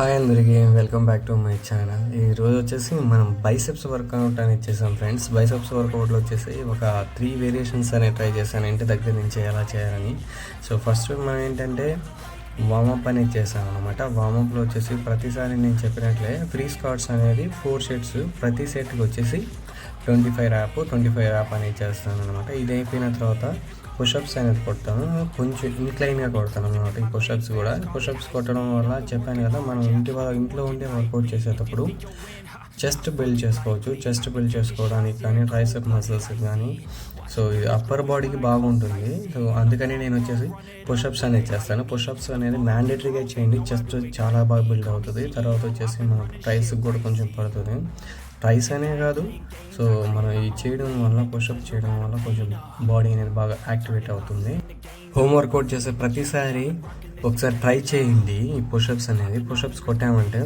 Hi అందరికీ welcome back to my channel. ఈరోజు వచ్చేసి మనం బైసెప్స్ వర్కౌట్ అని చేసాం ఫ్రెండ్స్. బైసెప్స్ వర్కౌట్లో వచ్చేసి ఒక త్రీ వేరియేషన్స్ అనేవి ట్రై చేశాను ఇంటి దగ్గర నుంచి ఎలా చేయాలని. సో ఫస్ట్ మనం ఏంటంటే వామప్ అనేది చేశాను అనమాట వామప్లో వచ్చేసి ప్రతిసారి నేను చెప్పినట్లే ఫ్రీ స్కాట్స్ అనేది ఫోర్ సెట్స్ ప్రతి సెట్కి వచ్చేసి twenty five rep twenty five rep అనేది చేస్తాను అనమాట ఇది అయిపోయిన తర్వాత పుషప్స్ అనేది కొడతాను కొంచెం ఇంక్లైన్గా కొడతాను అనమాట ఈ పుషప్స్ కూడా. పుషప్స్ కొట్టడం వల్ల చెప్పాను కదా మనం ఇంటి వా- ఇంట్లో ఉండే వర్కౌట్ చేసేటప్పుడు చెస్ట్ బిల్డ్ చేసుకోవచ్చు. చెస్ట్ బిల్డ్ చేసుకోవడానికి కానీ ట్రైసెప్ మసిల్స్ కానీ. సో అప్పర్ బాడీకి బాగుంటుంది. సో అందుకని నేను వచ్చేసి పుషప్స్ అనేది చేస్తాను. పుషప్స్ అనేది మ్యాండేటరీగా చేయండి. చెస్ట్ చాలా బాగా బిల్డ్ అవుతుంది. తర్వాత వచ్చేసి మన ట్రైస్కి కూడా కొంచెం పడుతుంది. ట్రైస్ అనే కాదు. సో మనం ఇది చేయడం వల్ల పుషప్ చేయడం వల్ల కొంచెం బాడీ అనేది బాగా యాక్టివేట్ అవుతుంది. హోమ్ వర్కౌట్ చేసే ప్రతిసారి ఒకసారి ట్రై చేయండి ఈ పుషప్స్ అనేది. పుషప్స్ కొట్టామంటే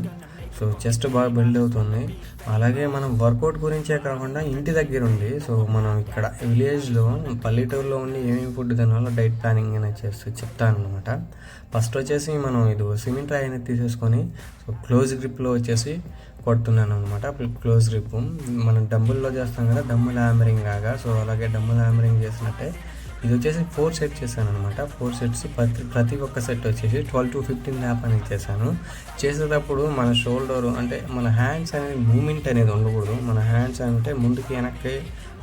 సో చెస్ట్ బాగా బిల్డ్ అవుతుంది. అలాగే మనం వర్కౌట్ గురించే కాకుండా ఇంటి దగ్గర ఉండి సో మనం ఇక్కడ విలేజ్లో పల్లెటూరులో ఉండి ఏమేమి ఫుడ్ తినాలో డైట్ ప్లానింగ్ అనేది చేస్తూ చెప్తాను అనమాట ఫస్ట్ వచ్చేసి మనం ఇది సిమెంట్ రాయి అనేది తీసేసుకొని సో క్లోజ్ గ్రిప్లో వచ్చేసి కొడుతున్నాను అనమాట క్లోజ్ గ్రిప్ మనం డబ్బుల్లో చేస్తాం కదా డమ్ముల్ హ్యామరింగ్ లాగా. సో అలాగే డమ్ముల్ హ్యామరింగ్ చేసినట్టే ఇది వచ్చేసి ఫోర్ సెట్ చేశాను అనమాట ఫోర్ సెట్స్ ప్రతి ప్రతి ఒక్క సెట్ వచ్చేసి ట్వెల్వ్ టు ఫిఫ్టీన్ ల్యాప్ అనేది చేశాను. చేసేటప్పుడు మన షోల్డర్ అంటే మన హ్యాండ్స్ అనేది మూమెంట్ అనేది ఉండకూడదు. మన హ్యాండ్స్ అంటే ముందుకి వెనక్కి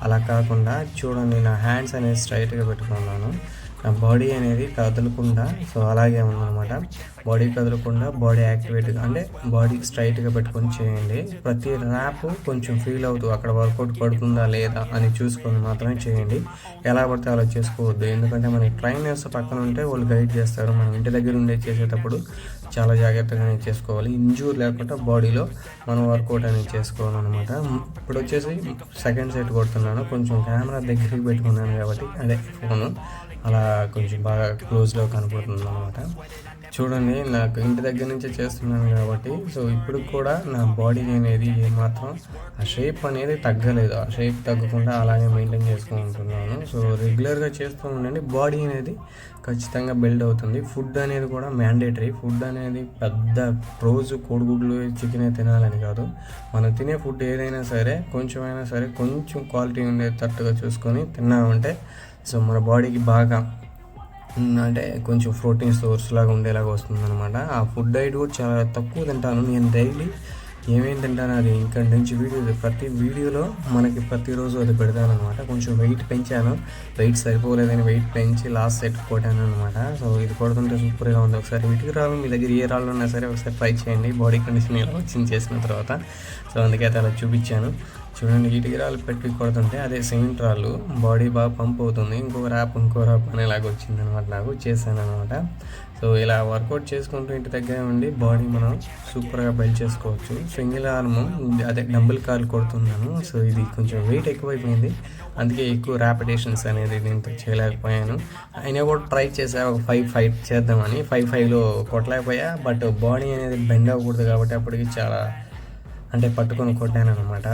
అలా కాకుండా చూడండి నా హ్యాండ్స్ అనేది స్ట్రైట్గా పెట్టుకున్నాను. బాడీ అనేది కదలకుండా సో అలాగే ఉందన్నమాట. బాడీ కదలకుండా బాడీ యాక్టివేట్గా అంటే బాడీ స్ట్రైట్గా పెట్టుకొని చేయండి. ప్రతి ర్యాప్ కొంచెం ఫీల్ అవుతూ అక్కడ వర్కౌట్ పడుతుందా లేదా అని చూసుకొని మాత్రమే చేయండి. ఎలా పడితే అలా చేసుకోవద్దు. ఎందుకంటే మనకి ట్రైనర్స్ పక్కన ఉంటే వాళ్ళు గైడ్ చేస్తారు. మనం ఇంటి దగ్గర ఉండే చేసేటప్పుడు చాలా జాగ్రత్తగా అనేది చేసుకోవాలి. ఇంజూర్ లేకుండా బాడీలో మనం వర్కౌట్ అనేది చేసుకోవాలన్నమాట. ఇప్పుడు వచ్చేసి సెకండ్ సెట్ కొడుతున్నాను. కొంచెం కెమెరా దగ్గరికి పెట్టుకున్నాను కాబట్టి అదే ఫోను. అలా కొంచెం బాగా క్లోజ్లో కనపడుతుంది అనమాట చూడండి నాకు ఇంటి దగ్గర నుంచే చేస్తున్నాను కాబట్టి సో ఇప్పుడు కూడా నా బాడీ అనేది ఏమాత్రం ఆ షేప్ అనేది తగ్గలేదు. ఆ షేప్ తగ్గకుండా అలాగే మెయింటైన్ చేసుకుంటున్నాను సో రెగ్యులర్గా చేస్తూ ఉండండి. బాడీ అనేది ఖచ్చితంగా బిల్డ్ అవుతుంది. ఫుడ్ అనేది కూడా మ్యాండేటరీ ఫుడ్ అనేది పెద్ద రోజు కోడిగుడ్లు చికెన్ తినాలని కాదు. మనం తినే ఫుడ్ ఏదైనా సరే కొంచెమైనా సరే కొంచెం క్వాలిటీ ఉండేటట్టుగా చూసుకొని తిన్నామంటే సో మన బాడీకి బాగా అంటే కొంచెం ప్రోటీన్ సోర్స్ లాగా ఉండేలాగా వస్తుంది అనమాట ఆ ఫుడ్ డైట్ కూడా చాలా తక్కువ తింటాను. నేను డైలీ ఏమేమి తింటాను అది ఇక్కడ నుంచి వీడియో ప్రతి వీడియోలో మనకి ప్రతిరోజు అది పెడతాను అనమాట కొంచెం వెయిట్ పెంచాను. వెయిట్ సరిపోలేదని వెయిట్ పెంచి లాస్ట్ సెట్ కొట్టాను అనమాట సో ఇది కొడుతుంటే సూపర్గా ఉంది. ఒకసారి వీటికి రాళ్ళు మీ దగ్గర ఏ రాళ్ళు ఉన్నా సరే ఒకసారి ట్రై చేయండి. బాడీ కండిషన్ ఎలా వచ్చింది చేసిన తర్వాత. సో అందుకైతే అలా చూపించాను. చూడండి ఇటుక రాళ్ళు పెట్టి కొడుతుంటే అదే సిమెంట్ రాళ్ళు బాడీ బాగా పంప్ అవుతుంది. ఇంకో ర్యాప్ ఇంకో ర్యాప్ అనేలాగా వచ్చింది అనమాట నాకు చేశాను అనమాట సో ఇలా వర్కౌట్ చేసుకుంటూ ఇంటి దగ్గర ఉండి బాడీ మనం సూపర్గా బిల్డ్ చేసుకోవచ్చు. సింగిల్ ఆర్మ్ అదే డబుల్ కాల్ కొడుతున్నాను. సో ఇది కొంచెం వెయిట్ ఎక్కువైపోయింది. అందుకే ఎక్కువ ర్యాపిటేషన్స్ అనేది దీంతో చేయలేకపోయాను. అయినా కూడా ట్రై చేసా ఒక ఫైవ్ ఫైవ్ చేద్దామని. ఫైవ్ ఫైవ్లో కొట్టలేకపోయా. బట్ బాడీ అనేది బెండ్ అవ్వకూడదు కాబట్టి అప్పటికి చాలా అంటే పట్టుకొని కొట్టాను అనమాట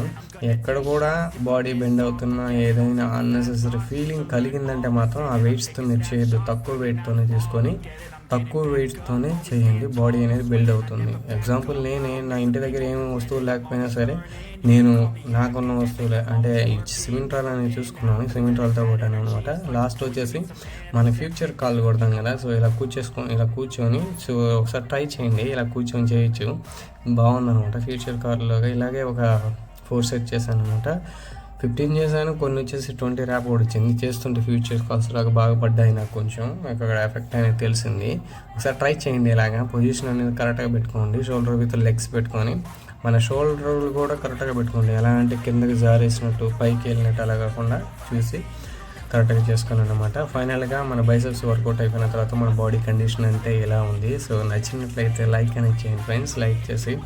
ఎక్కడ కూడా బాడీ బెండ్ అవుతున్నా ఏదైనా అన్నెసెసరీ ఫీలింగ్ కలిగిందంటే మాత్రం ఆ వెయిట్స్తో మీరు చేయొద్దు తక్కువ వెయిట్తోనే తీసుకొని తక్కువ వెయిట్తోనే చేయండి. బాడీ అనేది బిల్డ్ అవుతుంది. ఎగ్జాంపుల్ నేనే నా ఇంటి దగ్గర ఏం వస్తువులు లేకపోయినా సరే నేను నాకున్న వస్తువులే అంటే సిమెంట్ రాల్ అనేది చూసుకున్నాను సిమెంట్ రాల్తో కొట్టాను అనమాట. లాస్ట్ వచ్చేసి మన ఫ్యూచర్ కాల్ కొడతాం కదా సో ఇలా కూర్చేసుకో ఇలా కూర్చొని సో ఒకసారి ట్రై చేయండి. ఇలా కూర్చొని చేయొచ్చు. బాగుందనమాట ఫ్యూచర్ కార్లోగా ఇలాగే ఒక ఫోర్ సెట్ చేశాను అనమాట ఫిఫ్టీన్ చేశాను కొన్ని వచ్చేసి ట్వంటీ ర్యాప్ కూడా వచ్చింది. చేస్తుంటే ఫ్యూచర్ కాల్స్ లాగా బాగుపడ్డాయి నాకు కొంచెం. అక్కడ ఎఫెక్ట్ అనేది తెలిసింది. ఒకసారి ట్రై చేయండి ఇలాగా. పొజిషన్ అనేది కరెక్ట్గా పెట్టుకోండి. షోల్డర్ విత్ లెగ్స్ పెట్టుకొని. మన షోల్డర్ కూడా కరెక్ట్గా పెట్టుకోండి. ఎలా అంటే కిందకి జారేసినట్టు పైకి వెళ్ళినట్టు అలా కాకుండా చూసి కరెక్ట్గా చేసుకున్నాను అనమాట ఫైనల్గా మన బైసెప్స్ వర్కౌట్ అయిపోయిన తర్వాత మన బాడీ కండిషన్ అంటే ఎలా ఉంది. సో నచ్చినట్లయితే లైక్ అనేది చేయండి ఫ్రెండ్స్ లైక్ చేసి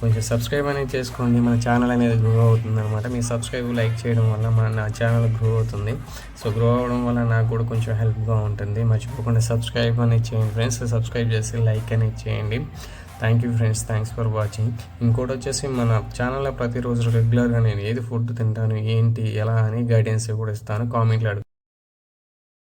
కొంచెం సబ్స్క్రైబ్ అనేది చేసుకోండి. మన ఛానల్ అనేది గ్రో అవుతుంది అనమాట మీ సబ్స్క్రైబ్ లైక్ చేయడం వల్ల మన నా ఛానల్ గ్రో అవుతుంది. సో గ్రో అవ్వడం వల్ల నాకు కూడా కొంచెం హెల్ప్గా ఉంటుంది. మర్చిపోకుండా సబ్స్క్రైబ్ అనేది చేయండి ఫ్రెండ్స్ సబ్స్క్రైబ్ చేసి లైక్ అనేది చేయండి. Thank you friends thanks for watching ఇంకోటి వచ్చేసి మన ఛానల్లో ప్రతిరోజు రెగ్యులర్గా నేను ఏది ఫుడ్ తింటాను ఏంటి ఎలా అని గైడెన్స్ కూడా ఇస్తాను. కామెంట్లు అడుగు